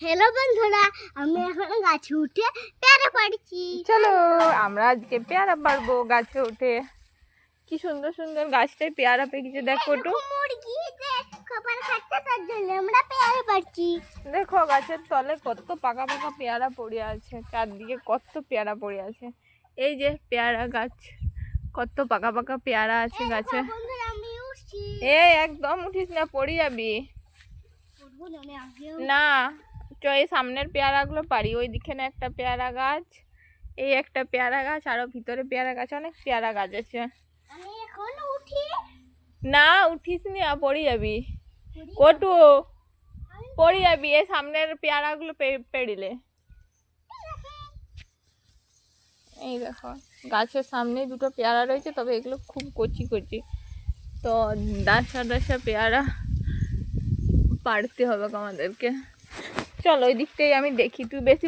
Hello বন্ধুরা আমি এখন গাছে উঠে পেয়ারা পাড়ছি। চলো আমরা আজকে পেয়ারা পারব গাছে উঠে। কি সুন্দর সুন্দর গাছটায় পেয়ারা পেকেছে দেখো একটু মুরগি খাবার খাচ্ছে তার জন্য আমরা পেয়ারা পাড়ছি। দেখো গাছের তলে কত পাকা পাকা পেয়ারা পড়ে আছে চারদিকে কত পেয়ারা পড়ে আছে। এই যে পেয়ারা গাছ কত পাকা পাকা পেয়ারা আছে গাছে। বন্ধুরা এই একদম উঠিস না পড়ে যাবি। না চ এই সামনের পেয়ারাগুলো পারি। ওই দিকে না একটা পেয়ারা গাছ এই একটা পেয়ারা গাছ আরও ভিতরে পেয়ারা গাছ অনেক পেয়ারা গাছ আছে। এখন না উঠিস নি পড়ে যাবি। কটু পড়ে যাবি এই সামনের পেয়ারাগুলো পেড়িলে। এই দেখো গাছের সামনে দুটো পেয়ারা রয়েছে তবে এগুলো খুব কচি কচি। তো ডাসা দাসা পেয়ারা পাড়তে হবে আমাদেরকে। চলো ওই দিকটাই আমি দেখি তুই বেশি